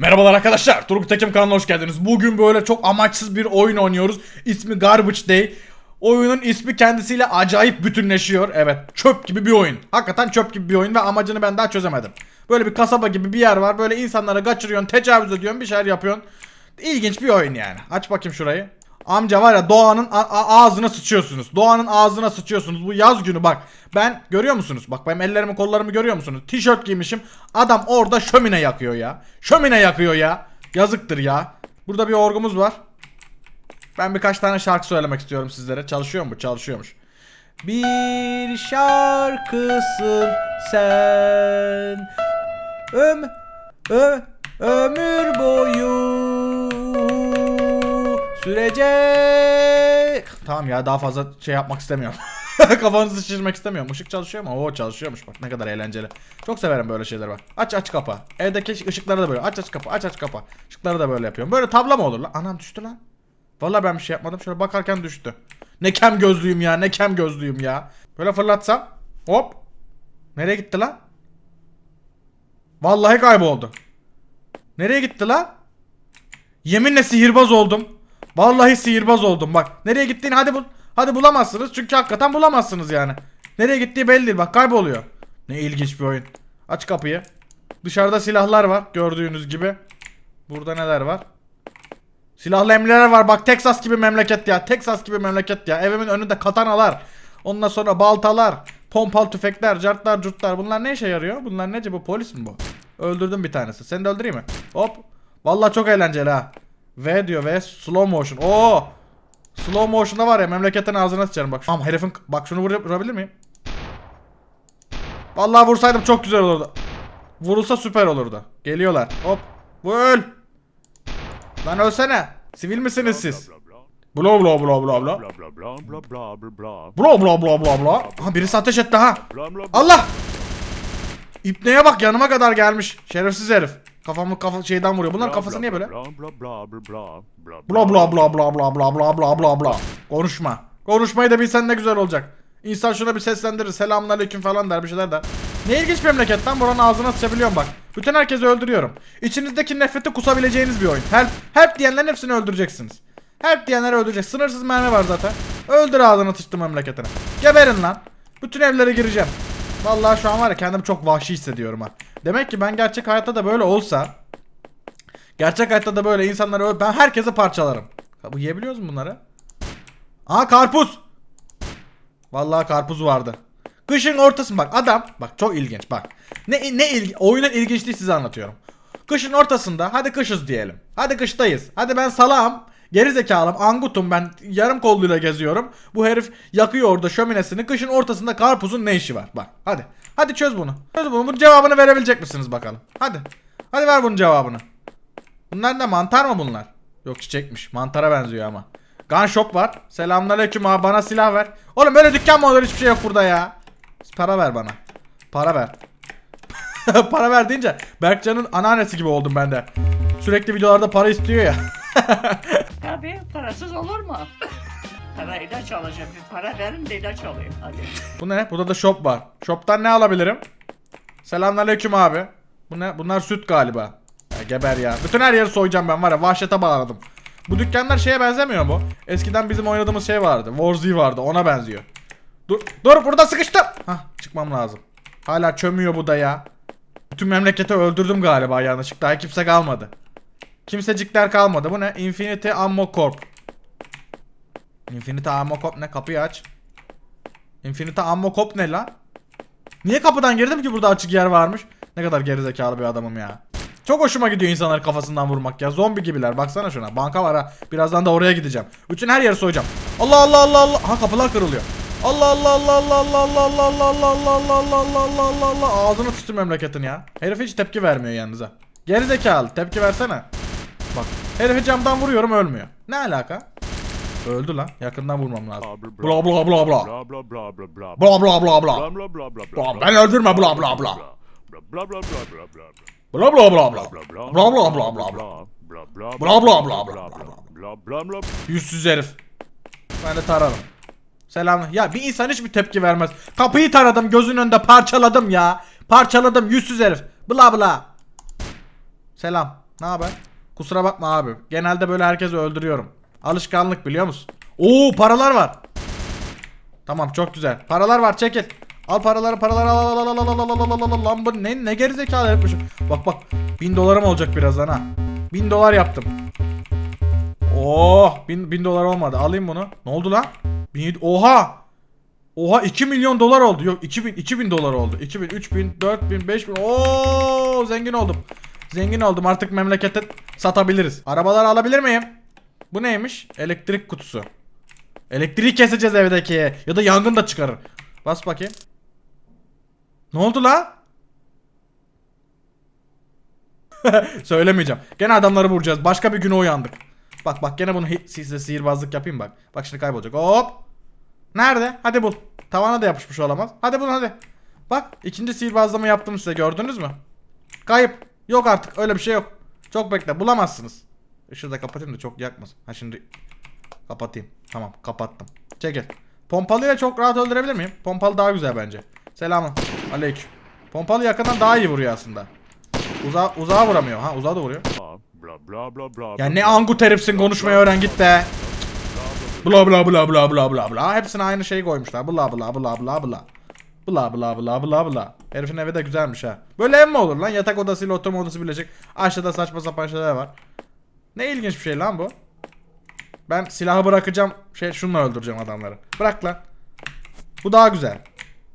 Merhabalar arkadaşlar. Turgut Tekim kanalına hoş geldiniz. Bugün böyle çok amaçsız bir oyun oynuyoruz. İsmi Garbage Day. Oyunun ismi kendisiyle acayip bütünleşiyor. Evet, çöp gibi bir oyun. Hakikaten çöp gibi bir oyun ve amacını ben daha çözemedim. Böyle bir kasaba gibi bir yer var. Böyle insanlara kaçırıyorsun, tecavüz ediyorsun, bir şeyler yapıyorsun. İlginç bir oyun yani. Aç bakayım şurayı. Amca var ya doğanın ağzına sıçıyorsunuz. Doğanın ağzına sıçıyorsunuz. Bu yaz günü bak. Ben görüyor musunuz? Bak benim ellerimi kollarımı görüyor musunuz? Tişört giymişim. Adam orada şömine yakıyor ya. Şömine yakıyor ya. Yazıktır ya. Burada bir orgumuz var. Ben birkaç tane şarkı söylemek istiyorum sizlere. Çalışıyor mu? Çalışıyormuş. Bir şarkısın sen. Öm, ö, ömür boyu sürecek. Tamam ya daha fazla şey yapmak istemiyorum. Kafanızı şişirmek istemiyorum. Işık çalışıyor mu? Oo çalışıyormuş bak ne kadar eğlenceli. Çok severim böyle şeyleri bak. Aç aç kapa. Evdeki ışıkları da böyle aç aç kapa aç aç kapa. Işıkları da böyle yapıyorum. Böyle tablo mu olur lan? Anam düştü lan. Vallahi ben bir şey yapmadım. Şöyle bakarken düştü. Ne kem gözlüyüm ya. Ne kem gözlüyüm ya. Böyle fırlatsam. Hop. Nereye gitti lan? Vallahi kayboldu. Nereye gitti lan? Yeminle sihirbaz oldum. Vallahi sihirbaz oldum bak. Nereye gittiğini hadi bul. Hadi bulamazsınız çünkü hakikaten bulamazsınız yani. Nereye gittiği belli değil bak kayboluyor. Ne ilginç bir oyun. Aç kapıyı. Dışarıda silahlar var gördüğünüz gibi. Burada neler var? Silahlı emniler var bak Texas gibi memleket ya. Texas gibi memleket ya. Evimin önünde katanalar. Ondan sonra baltalar. Pompalı tüfekler, cartlar, curtlar. Bunlar ne işe yarıyor? Bunlar nece bu? Polis mi bu? Öldürdüm bir tanesi. Seni de öldüreyim mi? Hop. Vallahi çok eğlenceli ha. V diyor V slow motion. Oo. Slow motion'da var ya memleketin ağzına sıçarım bak. Tamam herifin bak şunu vur- vurabilir miyim? Vallahi vursaydım çok güzel olurdu. Vurulsa süper olurdu. Geliyorlar. Hop. Vur. Lan ölsene. Sivil misiniz siz? Bla bla bla bla bla. Bla bla bla bla bla. Ha birisi ateş etti ha. Allah! İpneye bak yanıma kadar gelmiş. Şerefsiz herif. Kafamı kafa şeyden vuruyor. Bunların kafası niye böyle? Blah blah blah blah blah Bla bla bla bla bla bla bla bla bla bla. Konuşma. Konuşmayı da bilsen ne güzel olacak. İnsan şuna bir seslendirir. Selamünaleyküm falan der bir şeyler der. Ne ilginç memleketten buranın ağzına sıçabiliyorum bak. Bütün herkesi öldürüyorum. İçinizdeki nefreti kusabileceğiniz bir oyun. Help, help diyenlerin hepsini öldüreceksiniz. Help diyenleri öldürecek. Sınırsız mermi var zaten. Öldür ağzını sıçtı memleketine. Geberin lan. Bütün evlere gireceğim. Vallahi şu an var ya kendimi çok vahşi hissediyorum ha. Demek ki ben gerçek hayatta da böyle olsa Gerçek hayatta da böyle insanları ben herkese parçalarım. Bu yiyebiliyoruz mu bunları? Aa karpuz. Vallahi karpuz vardı. Kışın ortası bak adam bak çok ilginç bak. Ne ne ilgi oyunun ilginçliği size anlatıyorum. Kışın ortasında hadi kışız diyelim. Hadi kıştayız. Hadi ben salağım. Geri zekalım angutum ben yarım kolluyla geziyorum. Bu herif yakıyor orada şöminesini. Kışın ortasında karpuzun ne işi var? Bak hadi. Hadi çöz bunu. Çöz bunu. Bunun cevabını verebilecek misiniz bakalım? Hadi. Hadi ver bunun cevabını. Bunlar ne mantar mı bunlar? Yok çiçekmiş. Mantara benziyor ama. Gun shop var. Selamünaleyküm abi bana silah ver. Oğlum böyle dükkan mı olur hiçbir şey yok burada ya. Para ver bana. Para ver. para ver deyince Berkcan'ın anneannesi gibi oldum ben de. Sürekli videolarda para istiyor ya. Tabii parasız olur mu? Para ilaç alacağım. Bir para verin de ilaç alayım. Hadi. Bu ne? Burada da shop var. Shop'tan ne alabilirim? Selamünaleyküm abi. Bu ne? Bunlar süt galiba. Ya geber ya. Bütün her yeri soyacağım ben var ya. Vahşete bağladım. Bu dükkanlar şeye benzemiyor mu? Eskiden bizim oynadığımız şey vardı. Warzy vardı. Ona benziyor. Dur. Dur burada sıkıştım. Hah çıkmam lazım. Hala çömüyor bu da ya. Bütün memleketi öldürdüm galiba yanlışlıkla. Kimse kalmadı. Kimsecikler kalmadı. Bu ne? Infinity Ammo Corp. Infinity Ammo Corp ne? Kapıyı aç. Infinity Ammo Corp ne lan? Niye kapıdan girdim ki burada açık yer varmış? Ne kadar gerizekalı bir adamım ya. Çok hoşuma gidiyor insanları kafasından vurmak ya. Zombi gibiler. Baksana şuna. Banka var ha. Birazdan da oraya gideceğim. Bütün her yeri soyacağım. Allah Allah Allah Allah. Ha kapılar kırılıyor. Allah Allah Allah Allah Allah Allah Allah Allah Allah Allah Allah Allah Allah Allah Ağzını tuttu memleketin ya. Herif hiç tepki vermiyor yalnız ha. Gerizekalı tepki versene. Bak herifi camdan vuruyorum ölmüyor. Ne alaka? Öldü lan. Yakından vurmam lazım. Bla bla bla bla. Bla bla bla bla. blah blah blah blah Bla, beni öldürme bla bla bla. Bla bla bla bla. Bla bla bla bla bla. blah blah Bla bla bla bla bla. blah blah blah Yüzsüz herif. Ben de tararım. Selam. Ya bir insan hiçbir tepki vermez. Kapıyı taradım gözünün önünde parçaladım ya. Parçaladım yüzsüz herif. Bla bla. Selam. Ne haber? Kusura bakma abi. Genelde böyle herkesi öldürüyorum. Alışkanlık biliyor musun? Oo paralar var. Tamam çok güzel. Paralar var çekil. Al paraları paraları al al al al al al al al al al al lan bu ne ne gerizekalı yapmışım. Bak bak 1000 dolarım olacak birazdan ha. 1000 dolar yaptım. Oh 1000 1000 dolar olmadı. Alayım bunu. Ne oldu lan? 1000 Oha! Oha 2 milyon dolar oldu. Yok 2000 2000 dolar oldu. 2000 3000 4000 5000. Oo zengin oldum. Zengin oldum. Artık memlekete satabiliriz. Arabaları alabilir miyim? Bu neymiş? Elektrik kutusu. Elektriği keseceğiz evdeki. Ya da yangın da çıkarır. Bas bakayım. Ne oldu la? Söylemeyeceğim. Gene adamları vuracağız. Başka bir güne uyandık. Bak bak gene bunu size sihirbazlık yapayım bak. Bak şimdi kaybolacak. Hop. Nerede? Hadi bul. Tavana da yapışmış olamaz. Hadi bul hadi. Bak ikinci sihirbazlama yaptım size gördünüz mü? Kayıp. Yok artık öyle bir şey yok. Çok bekle bulamazsınız. Işığı da kapatayım da çok yakmasın. Ha şimdi kapatayım. Tamam kapattım. Çekil. Pompalıyla çok rahat öldürebilir miyim? Pompalı daha güzel bence. Selamın. Aleyküm. Pompalı yakından daha iyi vuruyor aslında. Uzağa, uzağa vuramıyor. Ha uzağa da vuruyor. Ya ne blah, angut herifsin konuşmayı öğren git be. Bla bla bla bla bla bla bla. Hepsine aynı şey koymuşlar. Bla bla bla bla bla. Bla bla bla bla bla. Herifin evi de güzelmiş ha. Böyle ev mi olur lan? Yatak odasıyla oturma odası birleşik. Aşağıda saçma sapan şeyler var. Ne ilginç bir şey lan bu. Ben silahı bırakacağım. Şey şununla öldüreceğim adamları. Bırak lan. Bu daha güzel.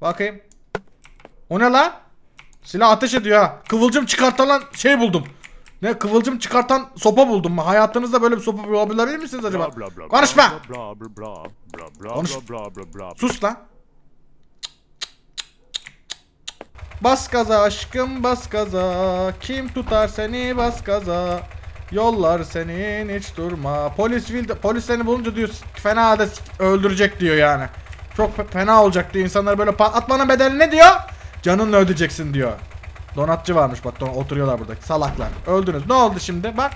Bakayım. O ne lan? Silah ateş ediyor ha. Kıvılcım çıkartan lan şey buldum. Ne kıvılcım çıkartan sopa buldum. Hayatınızda böyle bir sopa bulabilir misiniz acaba? blah, blah, Konuşma. Konuş. Sus lan. Bas gaza aşkım bas gaza. Kim tutar seni bas gaza. Yollar senin hiç durma. Polis vil polis seni bulunca diyor fena s- öldürecek diyor yani. Çok fe- fena olacak diyor. İnsanları böyle patlatmanın bedeli ne diyor? Canınla ödeyeceksin diyor. Donatçı varmış bak don- oturuyorlar burada salaklar. Öldünüz. Ne oldu şimdi? Bak.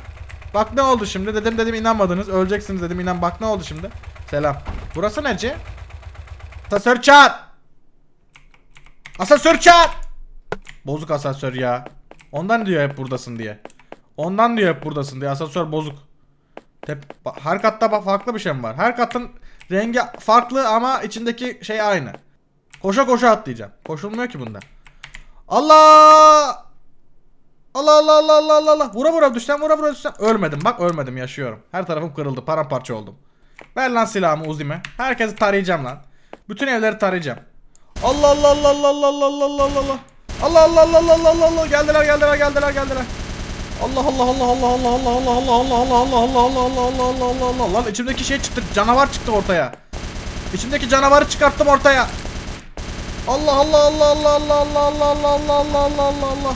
Bak ne oldu şimdi? Dedim dedim inanmadınız. Öleceksiniz dedim inan. Bak ne oldu şimdi? Selam. Burası neci? Asansör çağır. Asansör çağır. Bozuk asansör ya. Ondan diyor hep buradasın diye. Ondan diyor hep buradasın diye. Asansör bozuk. Tep her katta farklı bir şey mi var? Her katın rengi farklı ama içindeki şey aynı. Koşa koşa atlayacağım. Koşulmuyor ki bunda. Allah! Allah Allah Allah Allah Allah Allah. Vura vura düşsem vura vura düşsem. Ölmedim bak ölmedim yaşıyorum. Her tarafım kırıldı paramparça oldum. Ver lan silahımı Uzi'me. Herkesi tarayacağım lan. Bütün evleri tarayacağım. Allah Allah Allah Allah Allah Allah Allah Allah Allah. Allah Allah Allah Allah Allah geldiler geldiler geldiler geldiler. Allah Allah Allah Allah Allah Allah Allah Allah Allah Allah Allah Allah Allah Allah Allah Allah Allah Allah lan içimdeki şey çıktı canavar çıktı ortaya. İçimdeki canavarı çıkarttım ortaya. Allah Allah Allah Allah Allah Allah Allah Allah Allah Allah Allah Allah Allah.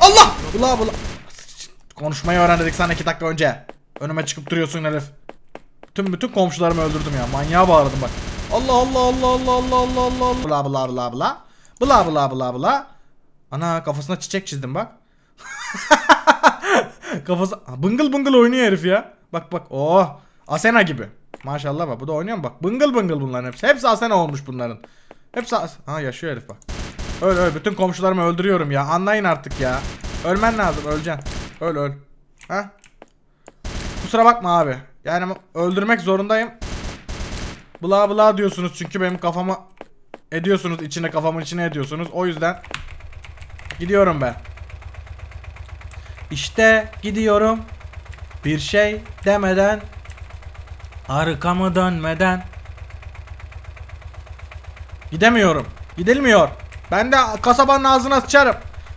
Allah! Bula bula. Konuşmayı öğrendik sana iki dakika önce. Önüme çıkıp duruyorsun herif. Tüm bütün komşularımı öldürdüm ya. Manyağa bağladım bak. Allah Allah Allah Allah Allah Allah Allah Allah. Bla bla bla bla. Bla bla bla bla. Ana kafasına çiçek çizdim bak. Kafası bıngıl bıngıl oynuyor herif ya. Bak bak. Oh. Asena gibi. Maşallah bak bu da oynuyor mu bak. Bıngıl bıngıl bunların hepsi. Hepsi Asena olmuş bunların. Hepsi As Ha yaşıyor herif bak. Öl öl bütün komşularımı öldürüyorum ya. Anlayın artık ya. Ölmen lazım öleceksin. Öl öl. Ha? Kusura bakma abi. Yani öldürmek zorundayım. Bla bla diyorsunuz çünkü benim kafama ediyorsunuz içine kafamın içine ediyorsunuz. O yüzden gidiyorum ben. İşte gidiyorum. Bir şey demeden arkamı dönmeden Gidemiyorum. Gidilmiyor. Ben de kasabanın ağzına sıçarım.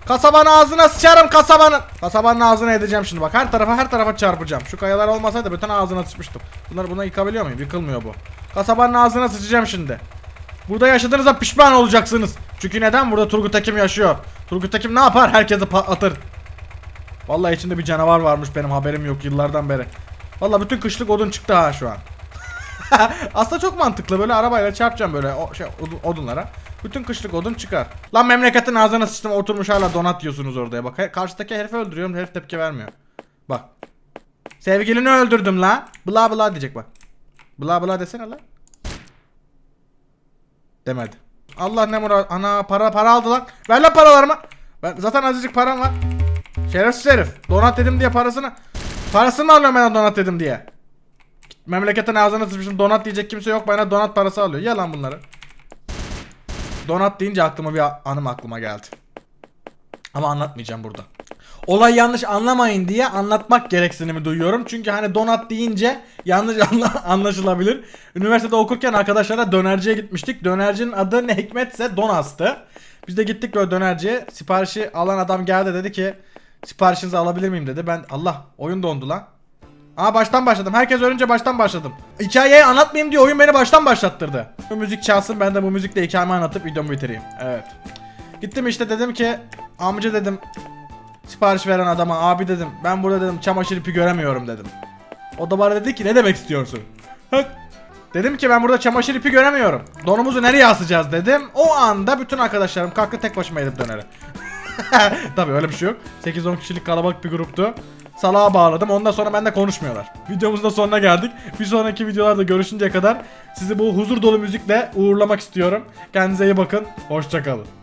Kasabanın ağzına sıçarım kasabanın. Kasabanın ağzına edeceğim şimdi bak. Her tarafa her tarafa çarpacağım. Şu kayalar olmasaydı bütün ağzına sıçmıştım. Bunları buna yıkabiliyor muyum? Yıkılmıyor bu. Kasabanın ağzına sıçacağım şimdi. Burada yaşadığınızda pişman olacaksınız. Çünkü neden? Burada Turgut Ekim yaşıyor. Turgut Ekim ne yapar? Herkesi patlatır. Vallahi içinde bir canavar varmış benim haberim yok yıllardan beri. Vallahi bütün kışlık odun çıktı ha şu an. Aslında çok mantıklı böyle arabayla çarpacağım böyle o şey odun- odunlara. Bütün kışlık odun çıkar. Lan memleketin ağzına sıçtım oturmuş hala donat yiyorsunuz orada. Bak karşıdaki herifi öldürüyorum herif tepki vermiyor. Bak. Sevgilini öldürdüm lan. Bla bla diyecek bak. Bla bla desene lan. Demedi. Allah ne murat. Ana para para aldı lan. Ver lan paralarımı. Ben zaten azıcık param var. Şerefsiz herif. Donat dedim diye parasını parasını alıyorum ben donat dedim diye. Memleketin ağzına sıçmışım donat diyecek kimse yok bana donat parası alıyor. Ye lan bunları. Donat deyince aklıma bir anım aklıma geldi. Ama anlatmayacağım burada. Olay yanlış anlamayın diye anlatmak gereksinimi duyuyorum. Çünkü hani donat deyince yanlış anla- anlaşılabilir. Üniversitede okurken arkadaşlara dönerciye gitmiştik. Dönercinin adı ne hikmetse Donas'tı. Biz de gittik böyle dönerciye. Siparişi alan adam geldi dedi ki siparişinizi alabilir miyim dedi. Ben Allah oyun dondu lan. Aa baştan başladım. Herkes ölünce baştan başladım. Hikayeyi anlatmayayım diye oyun beni baştan başlattırdı. Bu müzik çalsın ben de bu müzikle hikayemi anlatıp videomu bitireyim. Evet. Gittim işte dedim ki amca dedim sipariş veren adama abi dedim ben burada dedim çamaşır ipi göremiyorum dedim. O da bana dedi ki ne demek istiyorsun? Dedim ki ben burada çamaşır ipi göremiyorum. Donumuzu nereye asacağız dedim. O anda bütün arkadaşlarım kalktı tek başıma edip döneri. Tabii öyle bir şey yok. 8-10 kişilik kalabalık bir gruptu. Salağa bağladım. Ondan sonra bende konuşmuyorlar. Videomuzun da sonuna geldik. Bir sonraki videolarda görüşünceye kadar sizi bu huzur dolu müzikle uğurlamak istiyorum. Kendinize iyi bakın. Hoşçakalın.